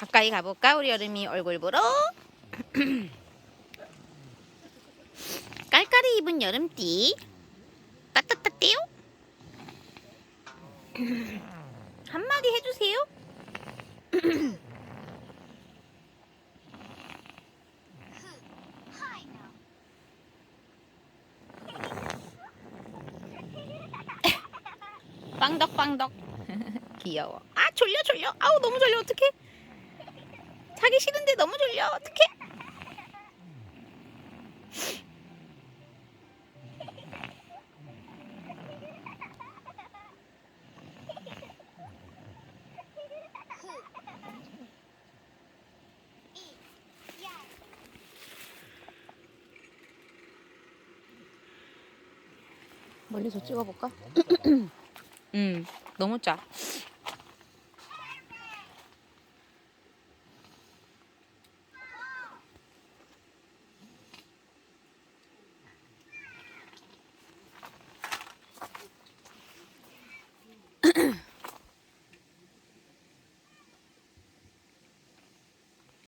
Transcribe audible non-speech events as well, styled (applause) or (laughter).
가까이 가볼까? 우리 여름이 얼굴 보러 (clears throat) 깔깔이 입은 여름띠. 따뜻따뜻해요 (clears throat) 한마디 해주세요. (clears throat) 빵덕빵덕. (laughs) 귀여워. 아 졸려 졸려. 아우 너무 졸려. 어떡해 자기 싫은데 너무 졸려. 어떡해? 멀리서 찍어볼까? 음 너무 짜